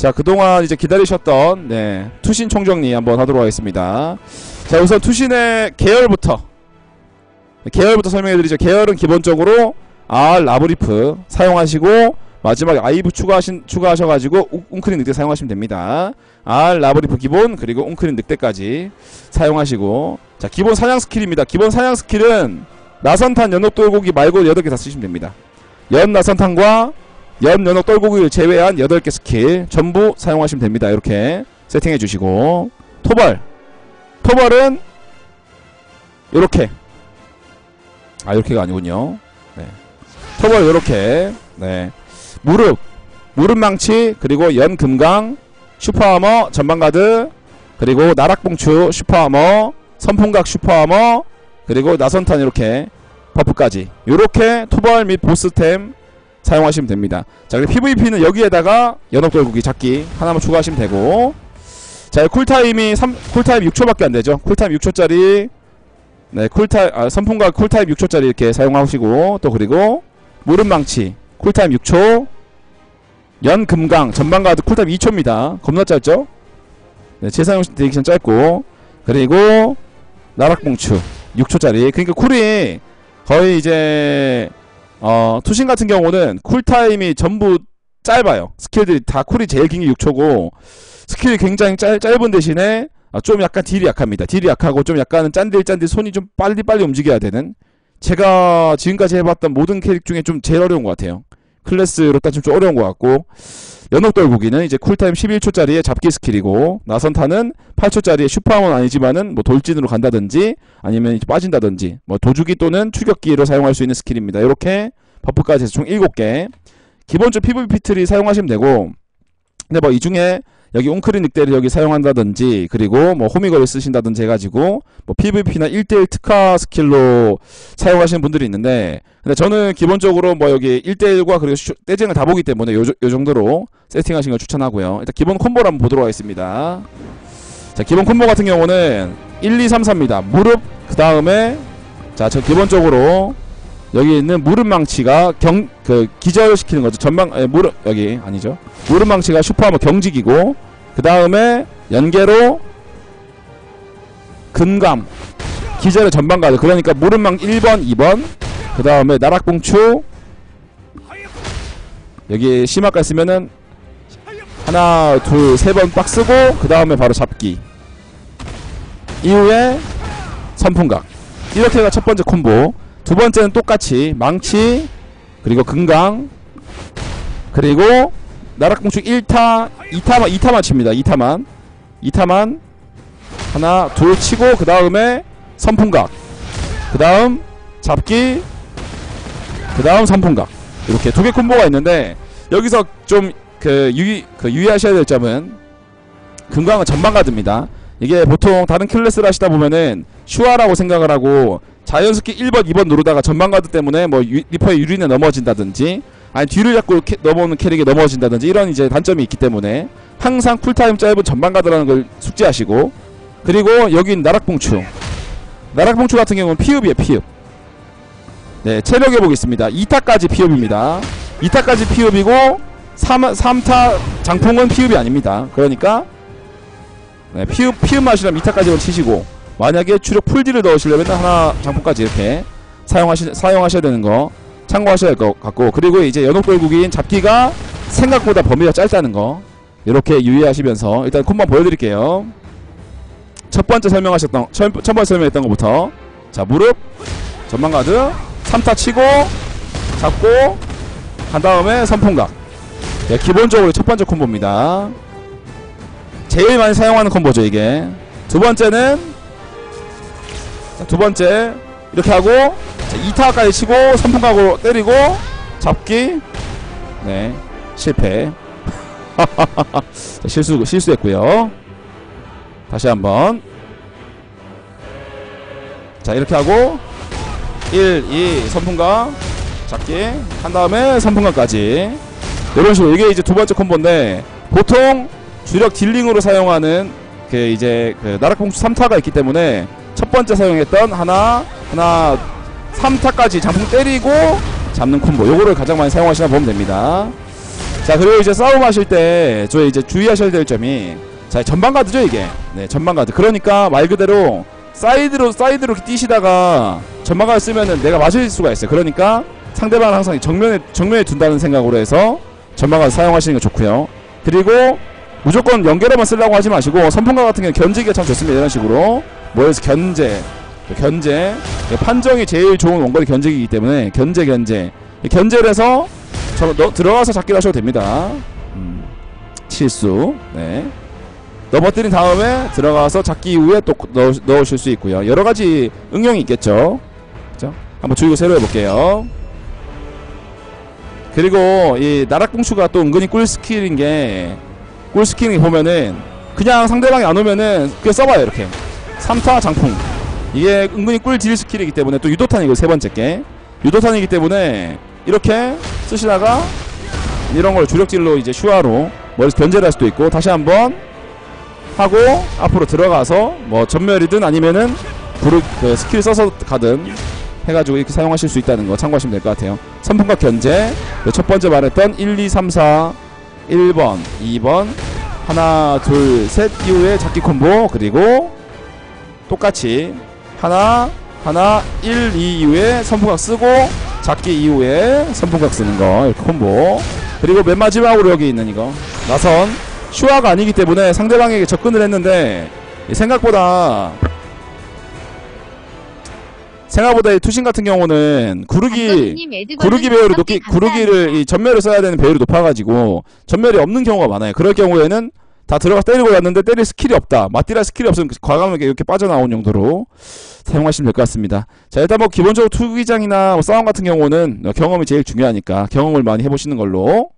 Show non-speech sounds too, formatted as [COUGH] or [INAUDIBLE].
자 그동안 이제 기다리셨던 네 투신 총정리 한번 하도록 하겠습니다. 자 우선 투신의 계열부터 계열부터 설명해드리죠. 계열은 기본적으로 R 라브리프 사용하시고 마지막에 아이브 추가하신 추가하셔가지고 웅- 웅크린 늑대 사용하시면 됩니다. R 라브리프 기본 그리고 웅크린 늑대까지 사용하시고. 자 기본 사냥 스킬입니다. 기본 사냥 스킬은 나선탄 연옥 돌고기 말고 8개 다 쓰시면 됩니다. 연 나선탄과 연 연옥 떨고기를 제외한 8개 스킬 전부 사용하시면 됩니다. 이렇게 세팅해 주시고 토벌 토벌은 요렇게 아 요렇게가 아니군요. 네. 토벌 요렇게 네. 무릎 무릎 망치 그리고 연 금강 슈퍼아머 전방가드 그리고 나락봉추 슈퍼아머 선풍각 슈퍼아머 그리고 나선탄 이렇게 버프까지 요렇게 토벌 및 보스템 사용하시면 됩니다. 자, 그리고 PVP는 여기에다가 연옥돌고기 잡기 하나만 추가하시면 되고 자, 쿨타임이 3, 쿨타임 6초밖에 안 되죠. 쿨타임 6초짜리 네, 쿨타임 아, 선풍과 쿨타임 6초짜리 이렇게 사용하시고 또 그리고 무릎망치 쿨타임 6초 연금강 전방가드 쿨타임 2초입니다. 겁나 짧죠? 네, 재사용 데이션 짧고 그리고 나락봉추 6초짜리 그러니까 쿨이 거의 이제 어 투신 같은 경우는 쿨타임이 전부 짧아요. 스킬들이 다 쿨이 제일 긴 게 6초고 스킬이 굉장히 짧, 짧은 대신에 아, 좀 약간 딜이 약합니다. 딜이 약하고 좀 약간은 짠딜짠딜 손이 좀 빨리빨리 움직여야 되는. 제가 지금까지 해봤던 모든 캐릭 중에 좀 제일 어려운 것 같아요 클래스로 따지면 좀 어려운 것 같고 연옥돌고기는 이제 쿨타임 11초짜리의 잡기 스킬이고 나선타는 8초짜리의 슈퍼함은 아니지만은 뭐 돌진으로 간다든지 아니면 빠진다든지 뭐 도주기 또는 추격기로 사용할 수 있는 스킬입니다. 이렇게 버프까지 해서 총 7개 기본적으로 PVP 트리 사용하시면 되고 근데 뭐 이 중에 여기 웅크린 늑대를 여기 사용한다든지 그리고 뭐 호미거를 쓰신다든지 해가지고 뭐 PVP나 1대1 특화 스킬로 사용하시는 분들이 있는데 근데 저는 기본적으로 뭐 여기 1대1과 그리고 슈- 떼쟁을 다 보기 때문에 요, 조- 요 정도로 세팅하시는 걸 추천하고요. 일단 기본 콤보를 한번 보도록 하겠습니다. 자 기본 콤보 같은 경우는 1, 2, 3, 4입니다. 무릎 그 다음에 자 저 기본적으로 여기 있는 무릎 망치가 경 그 기절시키는 거죠. 전방 에, 무릎 여기 아니죠. 무릎 망치가 슈퍼하머 경직이고 그 다음에 연계로 근감 기절의 전방 가드. 그러니까 무릎망 1번 2번 그 다음에 나락봉추. 여기 심화가 쓰면은 하나 둘 세 번 빡 쓰고 그 다음에 바로 잡기. 이후에 선풍각. 이렇게가 첫 번째 콤보 두 번째는 똑같이 망치 그리고 금강 그리고 나락봉축 1타 2타만 2타만 칩니다. 2타만. 2타만 하나 둘 치고 그 다음에 선풍각. 그 다음 잡기. 그 다음 선풍각. 이렇게 두 개 콤보가 있는데 여기서 좀 그 유의 그 유의하셔야 될 점은 금강은 전방 가드입니다. 이게 보통 다른 클래스를 하시다 보면은 슈아라고 생각을 하고 자연스럽게 1번 2번 누르다가 전방 가드 때문에 뭐 유, 리퍼의 유린에 넘어진다든지 아니 뒤를 잡고 캐, 넘어오는 캐릭이 넘어진다든지 이런 이제 단점이 있기 때문에 항상 쿨타임 짧은 전방 가드라는 걸 숙지하시고 그리고 여긴 나락봉추. 나락봉추 같은 경우는 피읍이에요 피읍. 네 체력 회복 있습니다. 2타까지 피읍입니다. 2타까지 피읍이고 3, 3타 장풍은 피읍이 아닙니다. 그러니까 네, 피읍 피읍 맛이라면 2타까지만 치시고 만약에 추력 풀딜을 넣으시려면 하나 장풍까지 이렇게 사용하시, 사용하셔야 되는 거 참고하셔야 할 것 같고 그리고 이제 연옥돌국인 잡기가 생각보다 범위가 짧다는 거 이렇게 유의하시면서 일단 콤보 보여드릴게요. 첫 번째 설명하셨던 첫, 첫 번째 설명했던 것부터. 자 무릎 전방 가드 3타 치고 잡고 한 다음에 선풍각. 네, 기본적으로 첫 번째 콤보입니다. 제일 많이 사용하는 콤보죠 이게. 두 번째는 자, 두 번째 이렇게 하고 자, 2타까지 치고 선풍각으로 때리고 잡기. 네 실패. [LAUGHS] 자, 실수 실수했고요. 다시 한번. 자 이렇게 하고 1, 2 선풍각 잡기. 한 다음에 선풍각까지. 이런 식으로 이게 이제 두 번째 콤보인데 보통 주력 딜링으로 사용하는 그 이제 그 나락봉수 3타가 있기 때문에 첫 번째 사용했던 하나 하나 3타까지 장풍 때리고 잡는 콤보. 요거를 가장 많이 사용하시나 보면 됩니다. 자 그리고 이제 싸움 하실 때저 이제 주의하셔야 될 점이 자 전방 가드죠 이게? 네 전방 가드. 그러니까 말 그대로 사이드로 사이드로 뛰시다가 전방 가드 쓰면은 내가 맞을 수가 있어요. 그러니까 상대방을 항상 정면에 정면에 둔다는 생각으로 해서 전방 가드 사용하시는 게 좋고요. 그리고 무조건 연결에만 쓰려고 하지 마시고 선풍가 같은 경우는 견제기가 참 좋습니다. 이런 식으로 모여서 견제 견제. 판정이 제일 좋은 원거리 견제기이기 때문에 견제 견제. 견제를 해서 저, 너, 들어가서 잡기를 하셔도 됩니다. 음, 실수. 네. 넘어뜨린 다음에 들어가서 잡기 이후에 또 넣, 넣으실 수 있고요. 여러가지 응용이 있겠죠. 그죠? 한번 주의고 새로 해볼게요. 그리고 이 나락봉추가 또 은근히 꿀 스킬인 게 꿀 스킬이 보면은 그냥 상대방이 안 오면은 그냥 써봐요 이렇게 3타 장풍. 이게 은근히 꿀딜 스킬이기 때문에 또 유도탄이고 세 번째 게 유도탄이기 때문에 이렇게 쓰시다가 이런 걸 주력질로 이제 슈아로 머리에서 견제를 할 수도 있고 다시 한번 하고 앞으로 들어가서 뭐 전멸이든 아니면은 부르 그 스킬 써서 가든 해가지고 이렇게 사용하실 수 있다는 거 참고하시면 될 것 같아요. 선풍각 견제. 그첫 번째 말했던 1, 2, 3, 4 1번 2번 하나 둘 셋 이후에 잡기 콤보. 그리고 똑같이 하나 하나 1, 2 이후에 선풍각 쓰고 잡기 이후에 선풍각 쓰는 거 이렇게 콤보. 그리고 맨 마지막으로 여기 있는 이거. 나선 슈아가 아니기 때문에 상대방에게 접근을 했는데 생각보다 생각보다 이 투신 같은 경우는 구르기 구르기 배율이 높기 구르기를 이 전멸을 써야 되는 배율이 높아가지고 전멸이 없는 경우가 많아요. 그럴 경우에는 다 들어가 때리고 왔는데 때릴 스킬이 없다. 맞디라 스킬이 없으면 과감하게 이렇게 빠져나온 용도로 사용하시면 될 것 같습니다. 자 일단 뭐 기본적으로 투기장이나 뭐 싸움 같은 경우는 경험이 제일 중요하니까 경험을 많이 해보시는 걸로